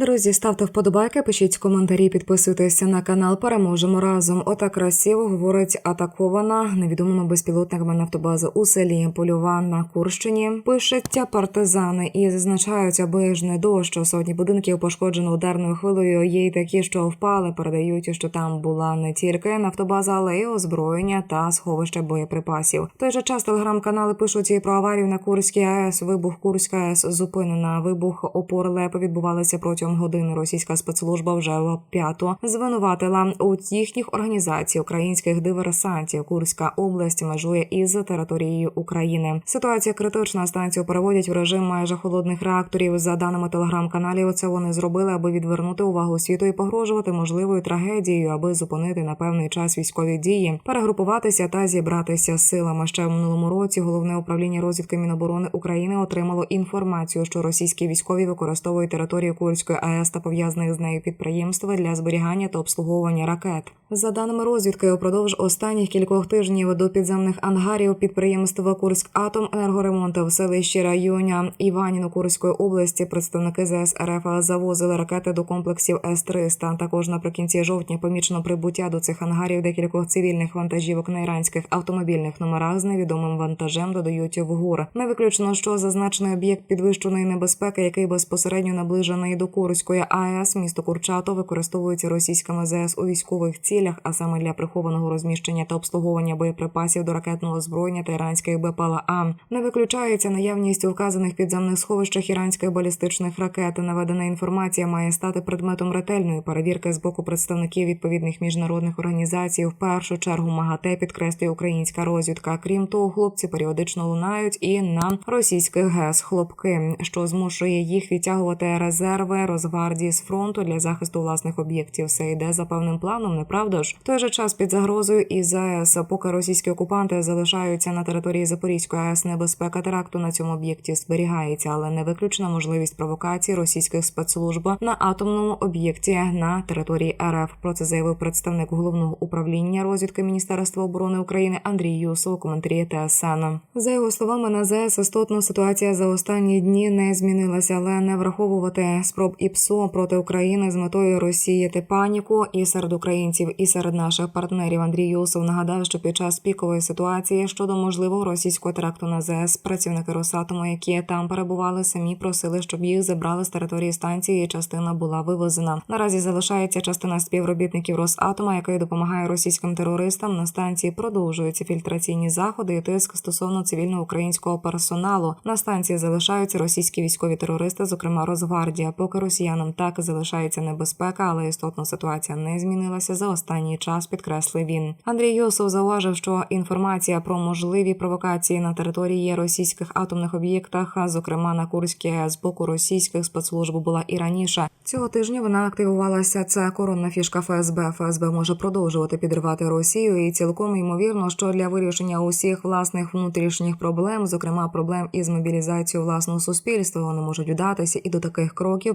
Друзі, ставте вподобайки, пишіть коментарі, підписуйтеся на канал. Переможемо разом. Отак красиво говорить атакована невідомими безпілотниками нафтобаза у селі Польова на Курщині. Пишеться партизани і зазначають, аби ж не до що сотні будинків пошкоджено ударною хвилею. Є й такі, що впали. Передають, що там була не тільки нафтобаза, але й озброєння та сховище боєприпасів. В той же час телеграм-канали пишуть і про аварію на Курській АЕС. Вибух Курська АЕС зупинена. Вибух опор ЛЕП відбувалися протягом години. Російська спецслужба вже п'ято звинуватила у їхніх організацій українських диверсантів. Курська область межує із територією України. Ситуація критична. Станцію переводять в режим майже холодних реакторів. За даними телеграм-каналів, це вони зробили, аби відвернути увагу світу і погрожувати можливою трагедією, аби зупинити на певний час військові дії, перегрупуватися та зібратися силами. Ще в минулому році головне управління розвідки Міноборони України отримало інформацію, що російські військові використовують територію Курської АЕС та пов'язаних з нею підприємства для зберігання та обслуговування ракет. За даними розвідки, упродовж останніх кількох тижнів до підземних ангарів підприємства Курськ Атом енергоремонту в селищі районя Іваніно Курської області представники ЗС РФ завозили ракети до комплексів С-300. Також наприкінці жовтня помічено прибуття до цих ангарів декількох цивільних вантажівок на іранських автомобільних номерах з невідомим вантажем додають в ГУР. Не виключено, що зазначений об'єкт підвищеної небезпеки, який безпосередньо наближений до Курської АЕС, місто Курчато використовується російськими ЗС у військових цілях, а саме для прихованого розміщення та обслуговування боєприпасів до ракетного озброєння та іранських БПЛА. Не виключається наявність у вказаних підземних сховищах іранських балістичних ракет. Наведена інформація має стати предметом ретельної перевірки з боку представників відповідних міжнародних організацій. В першу чергу МАГАТЕ підкреслює українська розвідка. Крім того, хлопці періодично лунають і на російських ГЕС хлопки, що змушує їх відтягувати резерви Росгвардії з фронту для захисту власних об'єктів. Все йде за певним планом, неправда ж? В той же час під загрозою і ЗАЕС, поки російські окупанти залишаються на території Запорізької АЕС, небезпека теракту на цьому об'єкті зберігається, але не виключена можливість провокації російських спецслужб на атомному об'єкті на території РФ. Про це заявив представник головного управління розвідки Міністерства оборони України Андрій Юсов коментарі ТСН. За його словами, на ЗАЕС істотно ситуація за останні дні не змінилася, але не враховувати спроб ІПСО проти України з метою розсіяти паніку і серед українців, і серед наших партнерів. Андрій Юсов нагадав, що під час пікової ситуації щодо можливого російського теракту на ЗАЕС працівники Росатому, які там перебували, самі просили, щоб їх забрали з території станції. і Частина була вивезена. Наразі залишається частина співробітників Росатома, який допомагає російським терористам. На станції продовжуються фільтраційні заходи і тиск стосовно цивільного українського персоналу. На станції залишаються російські військові терористи, зокрема Росгвардія. Поки росіянам так залишається небезпека, але істотно ситуація не змінилася за останній час. Підкреслив він. Андрій Йосов зауважив, що інформація про можливі провокації на території російських атомних об'єктах, зокрема на Курській з боку російських спецслужб, була і раніше. Цього тижня вона активувалася. Це коронна фішка ФСБ. ФСБ може продовжувати підривати Росію, і цілком ймовірно, що для вирішення усіх власних внутрішніх проблем, зокрема проблем із мобілізацією власного суспільства, вони можуть вдатися і до таких кроків